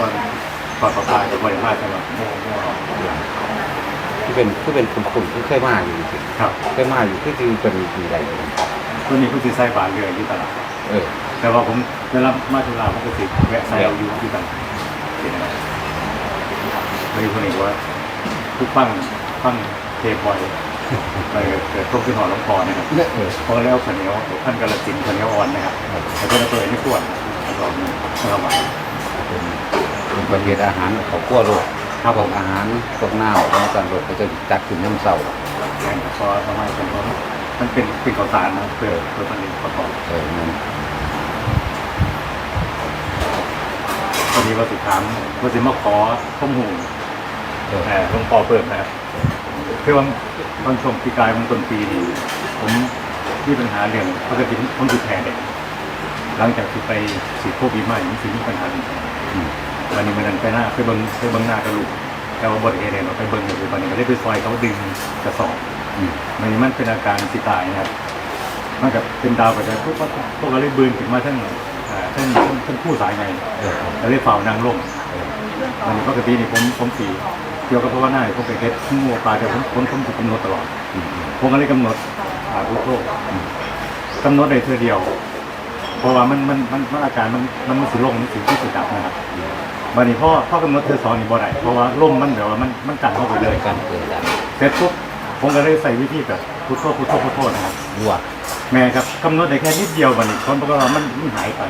ตอนตอนประกาศจะบริมาใช่ไหมโม่โม่ที่เป็นที่เป็นขุ่นๆที่เคยมาอยู่จริงครับๆเคยมาอยู่ที่คือเป็นมีอะไรอยู่ตัวนี้ผู้ที่ใส่บาทเรือที่ตลาดเออแต่ว่าผมเวลามาจุฬาผมก็สิแวะใส่เอาอยู่ที่ตลาดที่นั่นไม่รู้คนอีกว่าทุกฟังฟังเทปบ่อยไปเกิดพวกที่หอหลวงพ่อนะครับเออเพราะแล้วข้าวเหนียวท่านกระสินข้าวเหนียวอ่อนนะครับแล้วก็เปิดไม่ขวดแล้วก็มีข้าวหวานเป็น เป็นประเภทอาหารเขาคั่วโลกครับพผวมกอาหารพวกน้าวแล้วกันโลกก็จะจัดขึ้นน้ำเศร้าแกงพอทำไมเป็นเพราะมันเป็นเป็นข้าวสารนะเพื่อเพื่อผลิตประกอบเออนั่นพอดีว่าสิถามว่าสิมาขอข้อมูลเออแต่หลวงพ่อเปิดนะครับคือว่าบางช่วงปีกายบางต้นปีนี่ผมมีปัญหาเรื่องปกติผมติดแผลเด็กหลังจากที่ไปฉีดโควิดมาอย่างนี้สิมีปัญหาเรื่องแผลอืม วันนี้มันดันไปหน้าไปเบิ้งไปเบิ้งหน้ากระลูกแต่ว่าบทเอเนี่ยเราไปเบิ้งอยู่วันนี้ก็ได้ไปซอยเขาดึงกระสอบอืมมันนี้มันเป็นอาการสิตายนะครับมันกับเป็นดาวกระจายพวกพวกพวกเราได้บืนขึ้นมาทั้งอ่าทั้งทั้งทั้งผู้สายไงเออแล้วได้ฝ่าวนางลงเออวันนี้ปกตินี่ผมผมสีเกี่ยวกับภาวนาเนี่ยผมไปเฮ็ดขึ้นงัวปลาแต่ผมผมผมจะกำหนดตลอดอืมอืมผมก็เลยกำหนดอ่าพุทโธกำหนดได้เธอเดียว เพราะว่ามันมันมันมันอาการมันมันมันสิลงมันสิที่สุดดับนะครับ วันนี้พ่อพ่อกำหนดเธอสอนนี่บ่ได้เพราะว่าล่มมันเดี๋ยวว่ามันมันกัดเข้าไปเลยการเกิดการเสร็จปุ๊บผมก็เลยใส่วิธีแบบพุทโธพุทโธพุทโธนะครับวัวแม่ครับกำหนดได้แค่นิดเดียววันนี้คนบอกว่ามันมันหายไป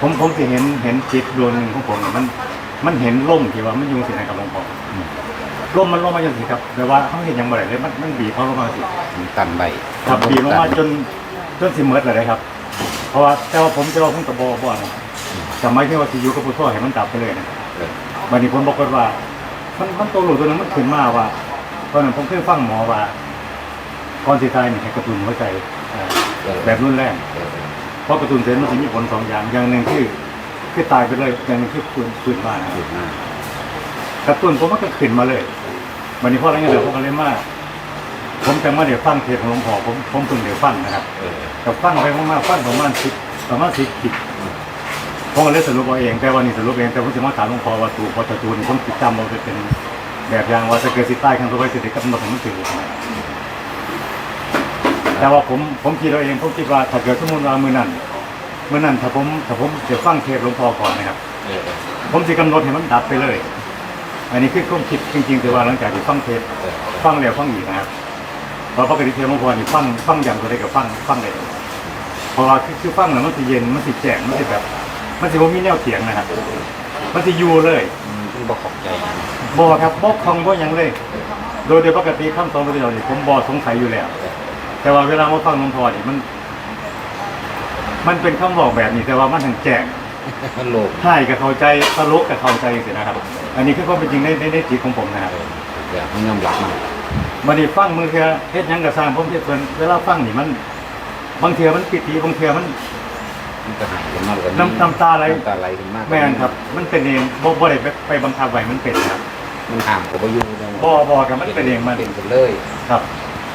ผมผมสิเห็นเห็นจิตดวงหนึ่งของผมเนี่ยมัน มันเห็นล่มที่ว่ามันอยุงสินะครับหลวงพ่ออืมล่มมันลงมาอย่างสิครับแต่ว่าเขาเห็นยังบ่ได้เลยมันมันบีบเขาลงมาสิมันตันใบครับบีบลงมาจนจนสิเมิดเลยนะครับ เพราะว่าแต่ว่าผมจะว่าผมกับบบ่อนะ จำไม่ที่ว่าสิอยู่กับผู้ช่วยให้มันดับไปเลยนะเออวันนี้ผมบอกว่า มันมันตัวหลุดตัวนั้นมันขึ้นมาว่าตอนนั้นผมเคยฟังหมอว่าก่อนสิตายนี่ให้กระตุ้นหัวใจเอ่อเออแบบรุนแรงเออเพราะกระตุ้นเสร็จมันจะมีผลสองอย่างอย่างหนึ่งคือคือตายไปเลยอย่างหนึงคือฟื้นฟื้นมานะสุดมากกระตุ้นผมมันก็ขึ้นมาเลยวันนี้พ่ออะไรเงี้ยเดี๋ยวผมก็เลยมาผมจะมาเดี๋ยวฟังเทปของหลวงพ่อผมผมเพิ่งเดี๋ยวฟังนะครับเออกับฟังไปมากๆฟังประมาณสิบประมาณสิบคลิป ผมก็เลยสรุปเอาเองแต่วันนี้สรุปเองแต่ผมจะมาถามหลวงพ่อว่าตูพอจะตูนี่ผมติดจำเอาไปเป็นแบบอย่างว่าจะเกิดสิใต้ครั้งต่อไปสิได้กำหนดให้มันถึงแต่ว่าผมผมคิดเอาเองผมคิดว่าถ้าเกิดสมมติว่ามือนั้นมือนั้นถ้าผมถ้าผมจะฟังเทปหลวงพ่อก่อนนะครับผมจะกำหนดให้มันดับไปเลย อันนี้คือความคิดจริงๆแต่ว่าหลังจากที่ฟังเทปฟังแล้วฟังอีกนะครับเพราะปกติเทปหลวงพ่อนี่ฟังฟังอย่างตัวใดกับฟังฟังเลยเพราะว่าคือคือฟังแล้วมันสิเย็นมันสิแจ้งมันสิแบบ มันสิว่ามีแนวเถียงนะครับ มันสิอยู่เลยอืมมันบ่ขอบใจนะบอครับบอกคำว่ายังเลย โดยโดยปกติคำสอนพระเจ้านี่ผมบอสงสัยอยู่แล้ว แต่ว่าเวลามาฟังหลวงพ่อนี่มัน มันเป็นคำบอกแบบนี้แต่ว่ามันถึงแจ้งมันโลกให้กับเข้าใจตลกกับเข้าใจสินะครับ อันนี้คือความเป็นจริงในในในจิตของผมนะครับอยากมันยอมรับมันมันนี่ฟังมือเทือเฮ็ดหยังกับสร้างผมเฮ็ดเพิ่นเวลาฟังนี่มัน บางเทือมันปิติบางเทือมัน มันก็หายกันมากกว่านี้น้ำน้ำตาไหล น้ำตาไหลกันมากกว่าแม่นครับ มันเป็นเองบ่บ่ได้ไปไปบังคับไว้มันเป็นครับ มันห้ามก็บ่อยู่แล้วบ่บ่ครับมันเป็นเองมัน เป็นกันเลยครับ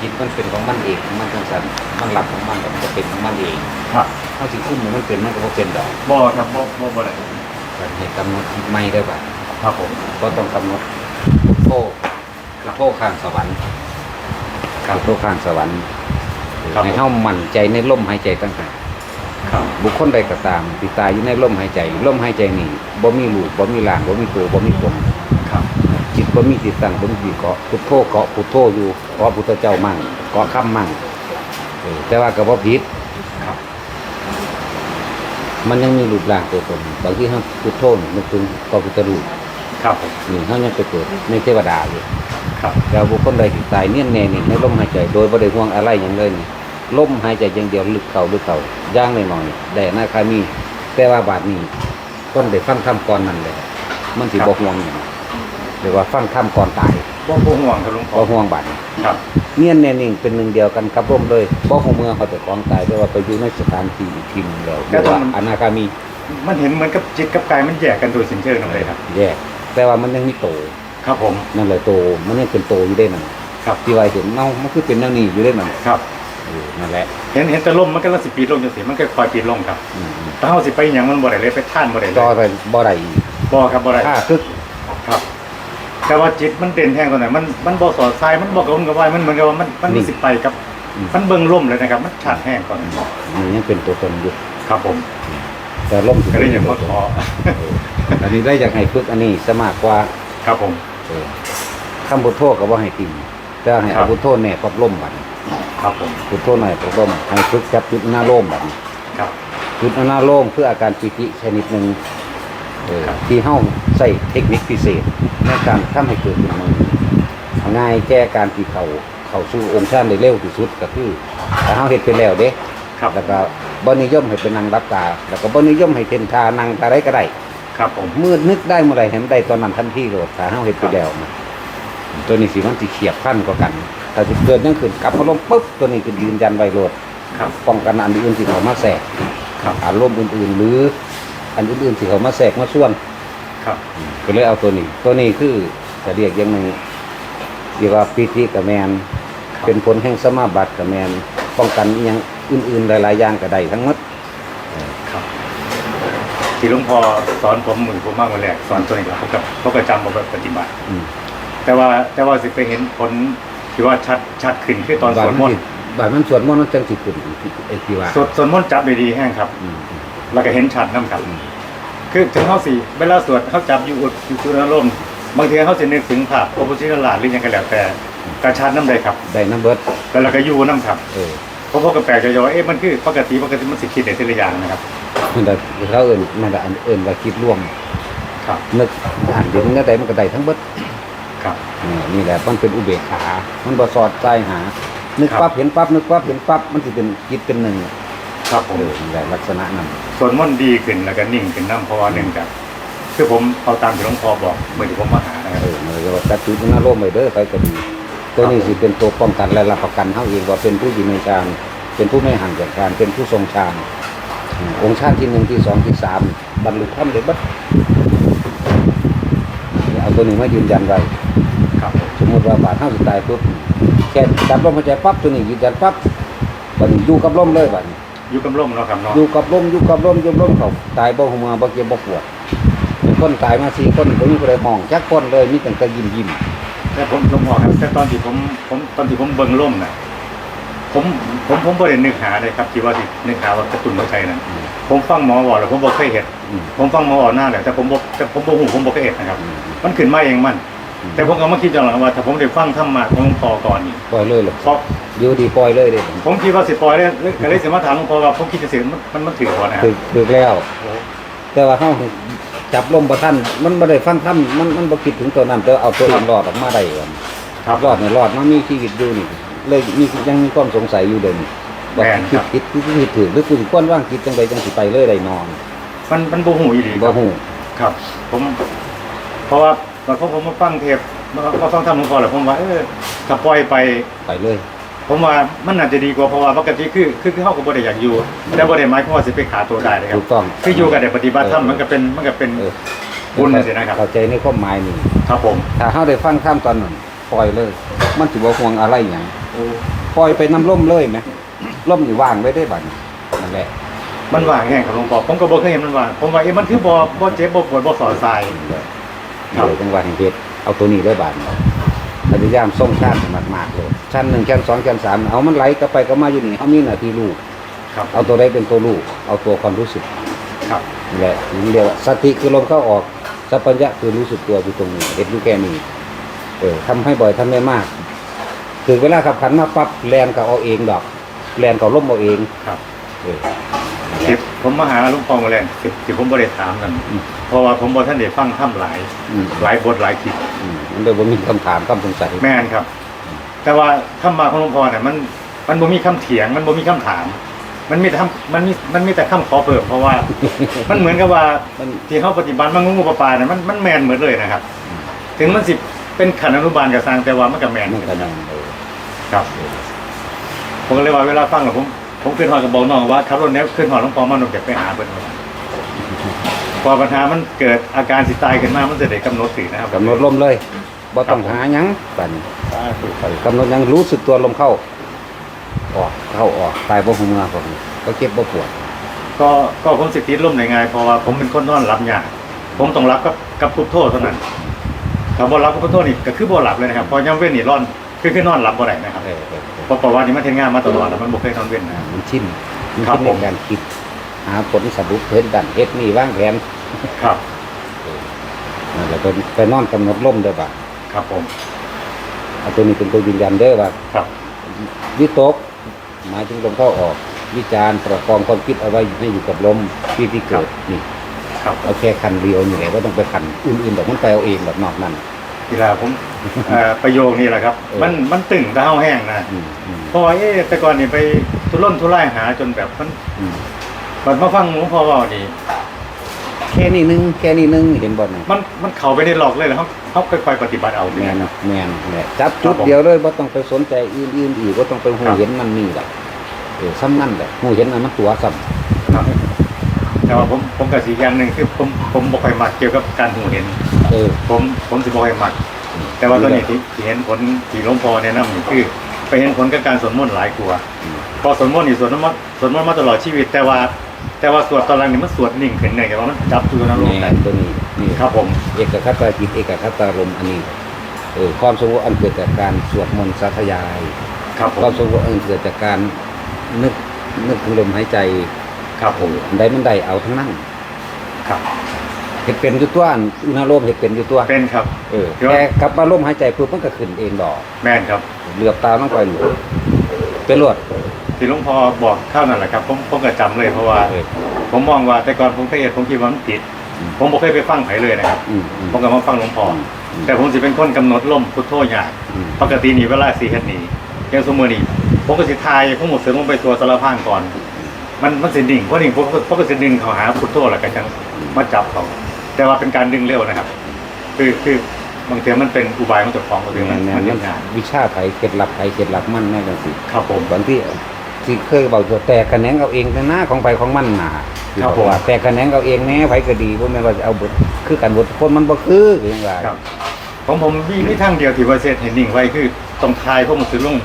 จิตมันเป็นของมันเองมันจังสันมันหลับของมันแต่มันก็เป็นของมันเองครับถ้าสิคุ้มมันเป็นมันก็บ่เป็นดอกบ่ครับบ่บ่บ่ได้แต่เหตุกำหนดไม่ได้บ่ครับผมก็ต้องกำหนดพุทโธพุทโธข้างสวรรค์พุทโธข้างสวรรค์ครับให้เฮามั่นใจในลมหายใจต่างหากครั บบุคคลใดก็ตามที่ตายอยู่ในลมหายใจลมหายใจนี่บ่มีรูปบ่มีร่างบ่มีตัวบ่มีตนครับจิตบ่มีติดตั้งบ่มีที่เกาะพุทโธเกาะพุทโธอยู่เกาะพุทธเจ้ามั่งเกาะคำมั่งเออแต่ว่าก็บ่ผิดครับมันยังมีรูปร่างตัวตนบางทีเฮาพุทโธนี่นึกถึงพระพุทธรูปครับผมนี่เฮายังไปเกิดในเทวดาอยู่ครับแล้วบุคคลใดที่ตายเนี่ยแน่นี่ในลมหายใจ โดยบ่ได้ห่วงอะไรอย่างเลยนี่ ลมหายใจอย่างเดียวลึกเข้าลึกเข้าย่างน้อยๆได้อนาคามี แต่ว่าบาดนี้คนได้ฟังธรรมก่อนนั่นแหละมันสิบ่ห่วงหยังเรียกว่าฟังธรรมก่อนตายบ่บ่ห่วงครับหลวงพ่อบ่ห่วงบาดนี้ครับเนี่ยแน่นิ่งเป็นหนึ่งเดียวกันกับลมเลยบ่ฮู้เมื่อเขาจะของตายแต่ว่าไปอยู่ในสถานที่อีกทีหนึงแล้วเรียกว่าอนาคามี มันเห็นเหมือนกับจิตกับกายมันแยกกันโดยสิ้นเชิงนั่นเลยครับ แยก แต่ว่ามันยังมีโต ครับผมนั่นแหละโตมันยังเป็นโตอยู่ได้นั่นครับที่ว่าเห็นเนามันคือเป็นแนวนี้อยู่ได้นั่นครับ เออนั่นแหละ เห็นเห็นแต่ลมมันก็ลังสิปีดลงจังซี่มันก็คอยปีดลงครับอืมถ้าเฮาสิไปหยังมันบ่ได้เลยไปท่านบ่ได้เลต่อยไปบ่ได้อีกบ่ครับบ่ได้ถ้าคึกครับ แต่ว่าจิตมันเด่นแทงตรงไหนมันมันบ่สอดทรายมันบ่กระวนกระวายมันเหมือนกับว่ามันมันมีสิไปกับ มันเบิ่งล่มเลยนะครับ มันขาดแห้งก่อนนี่ยังเป็นตัวตนอยู่ครับผมแต่ล่มก็เลยอยากมาขออันนี้ได้จากให้ฝึกอันนี้สมากกว่าครับผม เออคำพุทโธก็ว่าให้ติ่มแต่ให้ครัเอาบพุทโธแน่ปับล่มบัดนี้ ครับผมพุทโธหน่อยปับล่มให้ฝึกจับจุดหน้าล่มบัดนี้ครับ จุดหน้าล่มเพื่ออาการปิติชนิดหนึ่งเออครับที่เฮาใส่เทคนิคพิเศษในการทำให้เกิดขึ้นมาง่ายแก้การที่เขาเข้าสู่องค์ฌานได้เร็วที่สุดก็คือถ้าเฮาเฮ็ดไปแล้วเด้ครับแล้วก็บ่นิยมให้เป็นนางรับตา แล้วก็บ่นิยมให้เป็นทานางตาไรก็ได้ครับผมมืดนึกได้เมื่อไหร่เห็นได้ตอนนั้นทันทีโลดถ้าเฮาเฮ็ดไปแล้วนะตัวนี้สิมันสิเฉียบพันกว่ากัน ถ้าสิเกิดนั่นขึ้นกลับมาลงปุ๊บตัวนี้คือยืนยันไว้โลดครับป้องกันอันอื่นที่เขามาแทรกครับอารมณ์อื่นๆ หรืออันอื่นๆที่เขามาแทรกมาส่วนครับก็เลยเอาตัวนี้ ตัวนี้คือจะเรียกอยังหนึ่งเรียกว่าปิติกับแมน เป็นผลแห่งสมาบัติกับแมน ป้องกันอหยังอื่นๆหลายๆอย่างก็ได้ทั้งหมดครับที่หลวงพ่อสอนผมมือผมมากวันแรกสอนตัวนี้ครับผมกับเขาก็จำมาแบบปฏิบัติอืมแต่ว่าแต่ว่าสิไปเห็นผล ที่ว่าชัดชัดขึ้นคือตอนสวดมนต์บาดมันสวดมนต์มันจังสิขึ้นไอ้ที่ว่าสวดสวดมนต์จับได้ดีแห้งครับอืมแล้วก็เห็นชัดน้ำครับคือถึงเขาสี่เวลาสวดเขาจับอยู่อุดอยู่สุรลมณ์บางทีเขาจะนึกถึงภาพพระพุทธชินราชหรือหยังก็แล้วแต่กระชัดน้ำใดครับได้น้ำเบิดแล้วเราก็อยู่น้ำครับเออเพราะพวกกระแปลกใจว่าเอ๊ะมันคือปกติปกติมันสิคิดในทีละอย่างนะครับมันได้เขาเอิ้นมันได้อันเอิ้นว่าคิดร่วมครับนึกอ่านเดี๋ยวมันก็ได้มันก็ได้ทั้งเบิด ครับนี่นี่แหละมันเป็นอุเบกขา มันบ่สอดใจหา นึกครับปั๊บเห็นปั๊บนึกปั๊บเห็นปั๊บมันสิเป็นจิตเป็นหนึ่งครับผมเออนี่แหละลักษณะนั้นสวดมนต์ดีขึ้นแล้วก็นิ่งขึ้นน้ำเพราะว่าเนื่องจากคือผมเอาตามที่หลวงพ่อบอกเมื่อที่ผมมาหานะครับ เออมันก็ว่าจัดจุดหน้าร่มไปเด้อไปก็ดีตัวนี้สิเป็นตัวป้องกันและรับประกันเฮาเองว่าเป็นผู้อยู่ในฌานเป็นผู้ไม่ห่างจากฌานเป็นผู้ทรงฌานอืมองค์ฌานที่หนึ่งที่สองที่สามบรรลุธรรมได้เบัดเอาตัวนี้มายืนยันไว้ ครับผมสมมติว่าบาดเฮาสิตายปุ๊บแค่จับลมหายใจปั๊บตัวนี้ยืนยันปั๊บบัดนี้อยู่กับลมเลยบัดนี้อยู่กับร่มเนาะครับเนาะอยู่กับลมอยู่กับลมอยู่กับลมเขาตายบ่หัวบ่เจ็บบ่ปวดเป็นคนตายมาสี่คนบ่มีผู้ใดห้องจักคนเลยมีแต่ก็ยิ้มยิ้มแต่ผมหลวงพ่อครับแต่ตอนที่ผมผมตอนที่ผมเบิ่งร่มน่ะผมผมผมบ่ได้นึกหาเลยครับที่ว่าที่นึกหาว่ากระตุ้นหัวใจนั่นอืมผมฟังหมอบอกแล้วผมบ่เคยเห็นอืมผมฟังหมอบอกหน้าแหละแต่ผมบ่แต่ผมบ่ฮู้ผมบ่เคยเห็นนะครับอืมมันขึ้นมาเองมัน แต่ผมก็มาคิดย้อนหลังว่าถ้าผมได้ฟังธรรมะของหลวงพ่อก่อนนี่ปล่อยเลยเหรอเพราะอยู่ดีปล่อยเลยเด้ผมคิดว่าสิปล่อยเลยเลยก็เลยสิมาถามหลวงพ่อว่าผมคิดจะสิมันมันมันถือบ่นะครัถึบกถึกแล้ว แต่ว่าเฮาจับลมบ่ทันมันบ่ได้ฟังธรรมมันมันบ่คิดถึงตัวนั้นแต่เอาตัวเองรอดออกมาได้ก่อนครับรอดนี่รอดมามีชีวิตอยู่นี่เลยมียังมีความสงสัยอยู่เดิมว่าแม่นคคิรัดบคิดคิดคิดถึกหรือคุณควรว่างคิดจังใดจังสิไปเลยได้นอน มันมันบ่ฮู้อีหลีคบ่รับฮู้ครับ ผม เพราะว่า ตอนผมผมมาฟังเทปมามาฟังธรรมหลวงพ่อแล้วผมว่าเออถ้าปล่อยไปไปเลย ผมว่ามันน่าจะดีกว่าเพราะว่าปกติคือคือคือเฮาก็บ่ได้อยากอยู่แต่บ่ได้หมายความว่าสิไปขาตัวได้นะครัถูบกต้อง คืออยู่กับได้ปฏิบัติธรรมเออมันก็เป็นมันก็เป็นเออบุญน่ะสินะครับ เข้าใจในความหมายนี่ครับผมถ้าเฮาได้ฟังธรรมตอนนั้นปล่อยเลย มันสิบ่ห่วงอะไรหยังปล่อยไปน้ำล่มเลยไหมล่มนี่ว่างไว้ได้บัดนี้นั่นแหละมันว่างแห้งครับหลวงพ่อผมก็บ่เคยเห็นมันว่างผมว่าเอ๊ะมันคือบ่บ่เจ็บบ่ปวดบ่สอดทรายครับ เลยจังหวะแห่งเหตุเอาตัวนี้ได้บาทพยายามส่งชาติมากๆเลยชั้นหนึ่งชั้นสองชั้นสามเอามันไหลกลับไปก็มาอยู่นี่เอามีหน้าที่ลูกครับเอาตัวใดเป็นตัวลูก เอาตัวความรู้สึกครับนี่แหละถึงเรียกว่าสติคือลมเข้าออกสัพพัญญะคือรู้สึกตัวอยู่ตรงนี้เห็นอยู่แค่นี้เออทำให้บ่อยทำได้มากถึงเวลาขับขันมาปั๊บแลนก็เอาเองดอกแลนก็ล้มเอาเองครับเออคลิป ผมมาหาหลวงพ่อมาแล้วคลิปที่ผมบ่ได้ถามกันอืมเพราะว่าผมบ่ทันได้ฟังธรรมหลายอืม หลายบทหลายคลิปอืมมันเลยว่ามีคำถามคำสงสัยแม่นครับ แต่ว่าธรรมะของหลวงพ่อเนี่ยมันมันบ่มีคำเถียง มันบ่มีคำถาม มันมีแต่คำมันมีมันมีแต่คำขอเพิ่มเพราะว่า มันเหมือนกับว่า มันที่เขาปฏิบัติมันงูงูปลาปลาเนี่ยมันมันแมนเหมือนเลยนะครับ ถึงมันสิเป็นขันอนุบาลกับสร้างแต่ว่ามันกับแมนมันก็นั่นเออครับ ผมก็เลยว่าเวลาฟังแล้วผม ผมขึ้นหอดกับบอกน้องว่าขับรถเนี้ยขึ้นหอดหลวงพ่อมันหนุ่มจะไปหาเพิ่นว่าพอปัญหามันเกิดอาการสิตายขึ้นมามันจะได้กำหนดสินะครับกำหนดลมเลยบ่ต้องหาหยังปันสาธุไปกำหนดหยังรู้สึกตัวลมเข้า ออกเข้าออกตายบ่หูเมือผมก็เจ็บบ่ปวด ก็ก็ผมสิติดลมได้ง่ายเพราะว่าผมเป็นคนนอนหลับยากผมต้องรับกับกับพุทโธเท่านั้นถ้าบ่รับกับพุทโธนี่ก็คือบ่หลับเลยนะครับเพอย่ำเว้นนี่ร้อนคือคือนอนหลับบ่ได้นะครับ เออเออ เออเพราะประวัตินี่มันเทงานมาตลอดแล้วมันบ่เคยนอนเว้นนะ มันชินมันครับชินผในม การคิด หาผลสรุปเพิ่นดันเฮ็ดนี่วางแผนครับ นั่นแหละไปไปนอนกำหนดลมเด้อบ่าครับผม เอาตัวนี้เป็นตัวยืนยันเด้อว่าครับ วิตกหมายถึงลมเข้าออก วิจารณ์ประกอบความคิดเอาไว้ให้อยู่กับลมที่ที่เกิดนี่ครับเอาแค่คันเดียวนี่แหละว่าต้องไปคันอื่นๆแบบมันไปเอาเองแบบนอกนั้นกีฬาผม เอ่อประโยคนี้แหละครับเออมันมันตึงแต่เฮาแห้งนะอืมอืมเพราะว่าเอ๊ะแต่ก่อนนี่ไปทุรนทุรายหาจนแบบมันอืมบัดมาฟังหลวงพ่อเว้านี่ แค่นี้นึงแค่นี้นึงเห็นบ่เนี่ยมันมันเข้าไปในหลอกเลยแล้วเฮาเฮาค่อยๆปฏิบัติเอาแมเนี่ยนนะครับแมนแหละจับจุดครับผมเดียวเลยบ่ต้องไปสนใจอื่นๆอีกบ่ต้องไปหูครับเห็นมันนี่ดอกเออซ้ำนั่นแหละหูเห็นมันมันตัวซ้ำครับแต่ว่าผมผมก็สิอย่างหนึงคือผมผมบ่ค่อยมักเกี่ยวกับการหูเห็น เออผมผมสิบ่ค่อยมัก แต่ว่าตัวนี้ที่ที่เห็นผลที่หลวงพ่อแนะนำนี่คือ ไปเห็นผลกับการสวดมนต์หลายกว่าอืมพอสวดมนต์นี่สวดมนต์สวดมนต์มาตลอดชีวิต แต่ว่า แต่ว่าสวดตอนหลังนี่มันสวดนิ่งขึ้นเลยแต่ว่ามันจับตัวนรกแมได้นตัวนี้นี่ครับผม เอกคตาจิตเอกคตารมณ์อันนี้เออความสงบอันเกิดจากการสวดมนต์สาธยายครับผความมสงบอันเกิดจากการนึกนึกถึงลมหายใจครับผม อันใดมันได้เอาทั้งนั้น ครับ เห็ดเป็นอยู่ตัวอันอุณหภูมิเห็ดเป็นอยู่ตัวเป็นครับ เออเดี๋ยวแค่กลับมาลมหายใจปุ๊บมันก็ขึ้นเองดอกแม่นครับ เหลือบตาลงไปหนูเป็นรวดที่หลวงพ่อบอกข้าวนั่นแหละครับ ผมผมก็จำเลยเพราะว่า เออ ผมมองว่าแต่ก่อนผมเคยเห็นผมคิดว่ามันผิด อืม ผมบ่เคยไปฟังไผเลยนะครับ อืมอืม ผมก็มาฟังหลวงพ่ออม แต่ผมสิเป็นคนกำหนดลมพุทโธยากอืมปกตินี่เวลาสิเฮ็ดนี่อย่างสมมุตินี่ผมก็สิทายผมหมดเสริมลงไปตัวสารพางก่อน มันมันสิดิ่งเพราะดิ่งผมก็ผมก็สิดึงเขาหาพุทโธแล้วก็จังมาจับเขา แต่ว่าเป็นการดึงเร็วนะครับ คือคือบางทีมันเป็นอุบายของเจ้าของบางทีแม่มันนแม่มันนยัมันงงานวิชาไผเคล็ดลับไผเคล็ดลับมันแม่จังซี่ครับผมบางที่ที่เคยบอกตัวแต่คะแนนเอาเองแต่หน้าของไปของมันน่ะครับที่อกว่าผมแต่คะแนนเอาเองแน่ไผก็ดีบ่แม่นว่าจะเอาบทคือกันบทคนมันบ่คือคือจังว่าครับผมผมมีมีทางเดียวที่ว่าเซตเห็นนิ่งไว้คือต้องทายพวกมันสิลง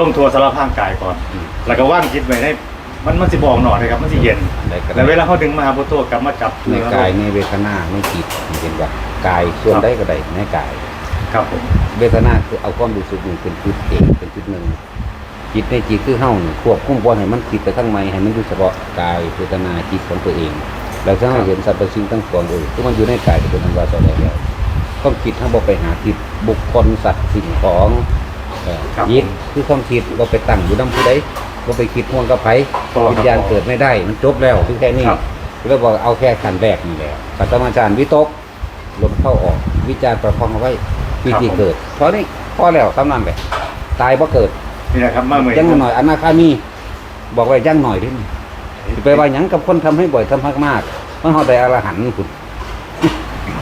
ลงทัวสารพางกายก่อนอืมแล้วก็ว่างคิดไว้ใน มันมันสิบอกหน่อยเลยครับมันสิเย็นได้ก็แล้วเวได้ลาเขาดึงมาหาพุทโธกลับมาจับในกายในเวทนาในจิตเห็นว่ากายส่วนใดก็ได้ในกาย ครับผมเวทนาคือเอาความรู้สึกหนึ่งเป็นจุดเอกเป็นจุดหนึ่งจิตในจิตคือเฮานี่ควบคุมบ่ให้มันคิดไปข้างในให้มันอยู่เฉพาะกายเวทนาจิตของตัวเองแล้วถ้าเราเห็นสรรพสิ่งทั้งปวงเออที่มันอยู่ในกายก็เป็นอันว่าต่อแล้วต้องคิดถ้าบ่ไปหาคิดบุคคลสัตว์สิ่งของเอ่อครับจิตคือความคิดบ่ไปตั้งอยู่นํผู้ใด บ่ไปคิดห่วงกับไผต่อครับวิญญาณเกิดไม่ได้ มันจบแล้วคือแค่นี้ครับ แล้วบอกเอาแค่ขั้นแรกนี่แหละปัตมาจารย์วิตกลมเข้าออก วิจารณ์ประคองเอาไว้ปีที่เกิด เพราะนี่พอแล้วตำนั้นแหละตายเพราะเกิดนี่นะครับมาเหมือนยังหน่อยอนาคามี บอกไว้ยังหน่อยเด้วยไปว่าหยังกับคนทำให้บ่อยทำมากๆมันเฮาได้อรหันต์คุณ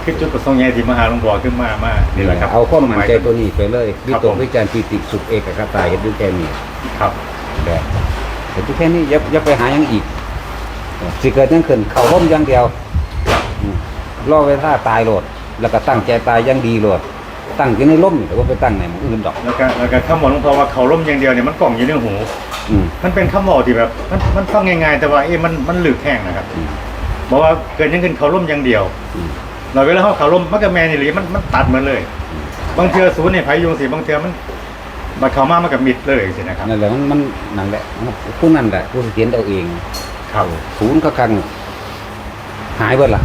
คือจุดประสงค์ใหญ่ที่มหาหลวงพ่อขึ้นมามานี่แหละครับ เอาข้อมันใจตัวนี้ไปเลย วิครับตกผมวิจารณ์ปีติสุขเอกคตาเห็นดูแค่นี้ ครับ แต่เห็นดูแค่นี้อย่าอย่าไปหาหยังอีกสิเกิดหยังขึ้นเขาล้มอย่างเดียวอืมรอเวลาตายโหลด แล้วก็ตั้งใจตายอยังดีโหลด ตั้งอยู่ในล่มแต่ว่าไปตั้งในหมองอื่นดอก แล้วก็แล้วก็คำบอกหลวงพ่อว่าเขาล้มอย่างเดียวเนี่ยมันกล่องอยู่ในหูอืมมันเป็นคำบอกที่แบบ มันมันฟังง่ายๆแต่ว่าเอ๊ะมันมันหลึกแห้งนะครับอืมบอกว่าเกิดยังขึ้นเขาล้มอย่างเดียวอืมเราเวลาเขาเขาล้มมันก็แมนนี่หรือมันมันตัดมาเลย บางเทือศูนย์เนี่ยพายุงสิบางเทือมัน บัดเขามามันกับมิดเลยสินะครับนั่นแหละมันมันนั่นแหละผู้นั่นแหละผู้เขียนเอาเองครับศูนย์ก็คังหายเบิดล่ะ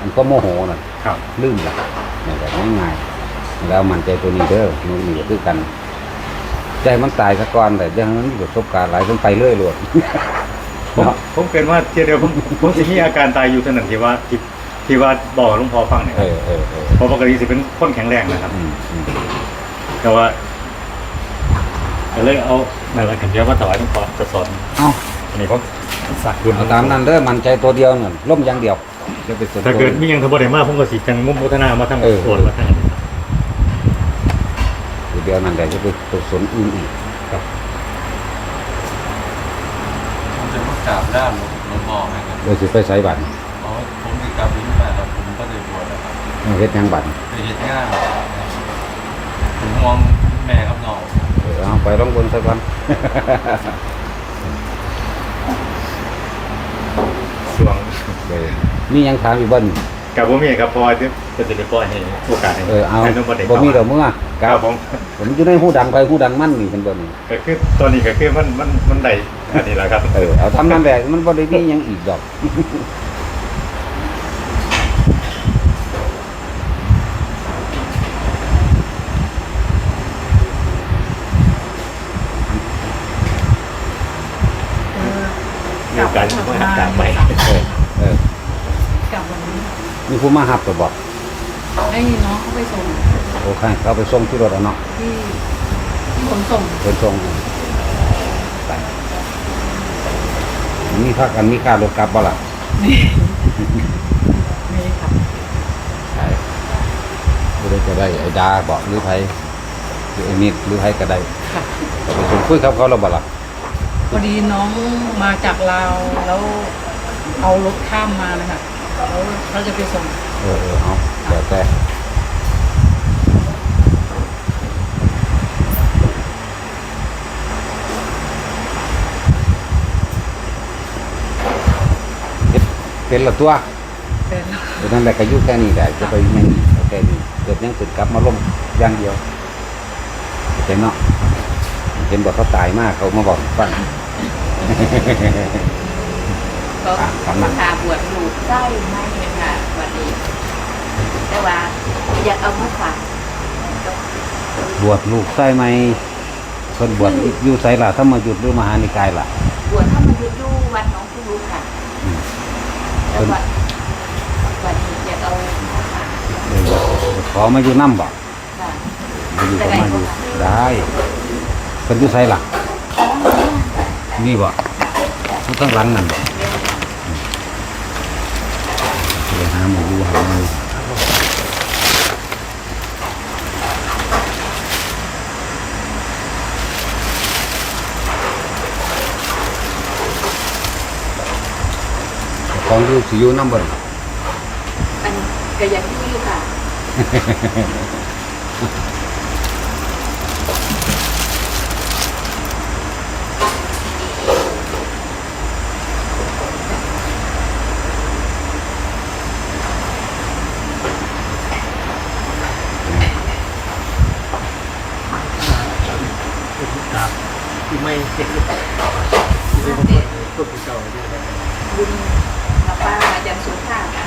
อันก็โมโหน่ะครับลืมล่ะนี่แหละง่ายๆแล้วมันใจตัวนี้เด้อมันนี่ก็คือกันใจมันตายซะก่อนแต่ยังนั้นมีประสบการณ์หลายจนไปเรื่อยโลดผมผมเป็นว่าเทียเดียวผมผมสิมีอาการตายอยู่เท่านั้นที่ว่าที่ที่ว่าบอกหลวงพ่อฟังเนี่ยเออเออเออเพราะปกติสิเป็นคนแข็งแรงนะครับอืมอืมแต่ว่า ก็เลยเอานั่นแหละขันเดียวมาถวายหลวงพ่อจะสอนเอาอันนี้ผมสักคุณเอาตามนั้นเด้อมันใจตัวเดียวนั่นล่มอย่างเดียวจะไปสนถ้าเกิดมีอย่างทบได้มากผมก็สิจังมุมพัฒนามาทั้งเออโอนมาทั้งตัวเดียวนั่นแหละจะไปตัวสนอื่นอีกผมจะมากราบด้านหลวงพ่อไหมครับโดยสิไปใส่บัตรเพราะผมมีกราบลิ้นมาแล้วผมก็เลยบวชแล้วครับเฮ็ดหยังบัตรไปเห็นงานผมห่วงแม่กับน้อง เออเอาไปลองบนสักวันสวงเออนี่ยังถามอีกเบิ้ลกับบ่มีครับเพราะว่าจะจะได้ปล่อยให้โอกาสให้เออเอาให้น้องบ่ได้บ่มีดอกเข้าเมื่อครับผมผมอยู่ในหูดังไปหูดังมั่นนี่เป็นบ่นี่ก็คือตอนนี้ก็คือมันมันมันได้อันนี้แหละครับ เออเอาทำนั่นแหละมันบ่ได้มีหยังอีกดอก มี การมาหากลับไปเออเออกลับวันนี้มีผู้มาหับก็บอกให้น้องเขาไปส่งโอเคเขาไปส่งที่รถเอาเนาะที่ที่ขนส่งเพิ่นส่งไปมีพักกันมีค่ารถกลับบ่ล่ะนี่ไม่ได้ขับใช่บ่ได้ก็ได้ไอ้ดาบอกหรือไผหรือไอ้นิดหรือไผก็ได้ค่ะก็ไปส่งคุยกับเขาแล้วบ่ล่ะ พอดีน้องมาจากลาวแล้วเอารถข้ามมานะคะแล้วเขาจะไปส่ง เออเออเอาเดี๋ยวแต่เป็นละตัวเป็นดังนั้นแหละก็อยู่แค่นี้แหละจะไปยังอีกเอาแค่นี้เกิดยังติดกลับมาล่มอย่างเดียวเห็นเนาะเห็นบอกเขาตายมากเขามาบอกฟัง ก็อะครับนะพาบวชลูกไส้ไม่ค่ะวันนี้แต่ว่าอยากเอามาฝากบวชลูกไส้ไหมเพิ่นบวชอยู่ไสล่ะถ้ามาหยุดหรือมหานิกายล่ะ บวชถ้ามาอยู่อยู่วัดหน้องผู้รู้ค่ะอืมแล้ววัดวันนี้อยากเอามาฝากเออขอมาอยู่น้ำบ่ค่ะมาอยู่ก็มาอยู่ได้เพิ่นอยู่ไสล่ะ นี่บ่ทุกข้างหลังนั่นบ่อืมไปหาหมูอยู่หาหมูของอยู่สิอยู่น้ำบ่อันก็อยากที่อยู่ค่ะ ที่ไม่เห็นบุญมาป้ามาจันทร์สุภาพค่ะ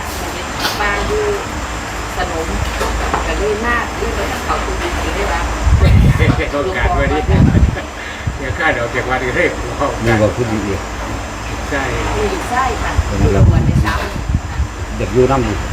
ป้าอยู่สนมก็เลยมากที่ไปทำเขาคุณดีได้ว่าโอกาสวันนี้เดี๋ยวข้าเดี๋ยวเก็บวันนี้ให้เรานี่บ่คือดีอีกใช่มีไส้ค่ะคือเราบวชในเช้าอยากอยู่น้ำอยู่